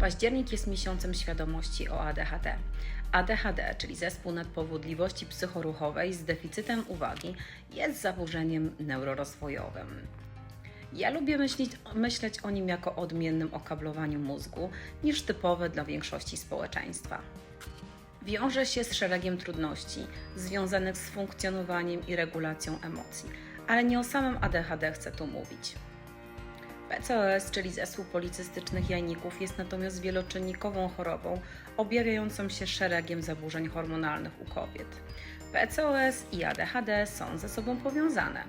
Październik jest miesiącem świadomości o ADHD. ADHD, czyli zespół nadpowodliwości psychoruchowej z deficytem uwagi, jest zaburzeniem neurorozwojowym. Ja lubię myśleć, myśleć o nim jako odmiennym okablowaniu mózgu niż typowe dla większości społeczeństwa. Wiąże się z szeregiem trudności związanych z funkcjonowaniem i regulacją emocji, ale nie o samym ADHD chcę tu mówić. PCOS, czyli zespół policystycznych jajników, jest natomiast wieloczynnikową chorobą objawiającą się szeregiem zaburzeń hormonalnych u kobiet. PCOS i ADHD są ze sobą powiązane.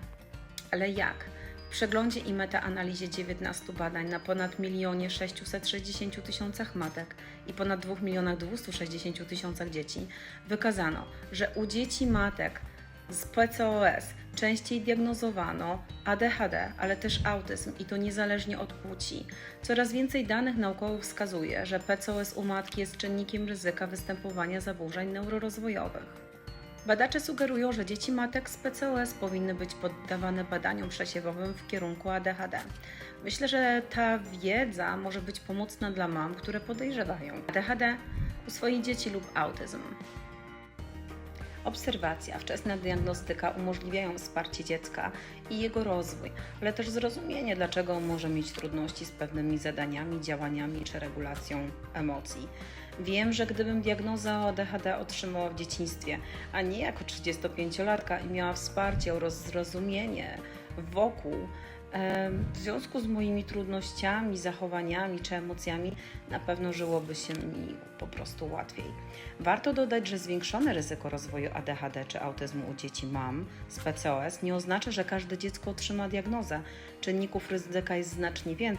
Ale jak? W przeglądzie i metaanalizie 19 badań na ponad 1 660 tysiącach matek i ponad 2 260 tysiącach dzieci wykazano, że u dzieci matek z PCOS częściej diagnozowano ADHD, ale też autyzm i to niezależnie od płci. Coraz więcej danych naukowych wskazuje, że PCOS u matki jest czynnikiem ryzyka występowania zaburzeń neurorozwojowych. Badacze sugerują, że dzieci matek z PCOS powinny być poddawane badaniom przesiewowym w kierunku ADHD. Myślę, że ta wiedza może być pomocna dla mam, które podejrzewają ADHD u swoich dzieci lub autyzm. Obserwacja, wczesna diagnostyka umożliwiają wsparcie dziecka i jego rozwój, ale też zrozumienie, dlaczego może mieć trudności z pewnymi zadaniami, działaniami czy regulacją emocji. Wiem, że gdybym diagnozę ADHD otrzymała w dzieciństwie, a nie jako 35-latka i miała wsparcie oraz zrozumienie wokół, w związku z moimi trudnościami, zachowaniami czy emocjami, na pewno żyłoby się mi po prostu łatwiej. Warto dodać, że zwiększone ryzyko rozwoju ADHD czy autyzmu u dzieci mam z PCOS nie oznacza, że każde dziecko otrzyma diagnozę. Czynników ryzyka jest znacznie więcej.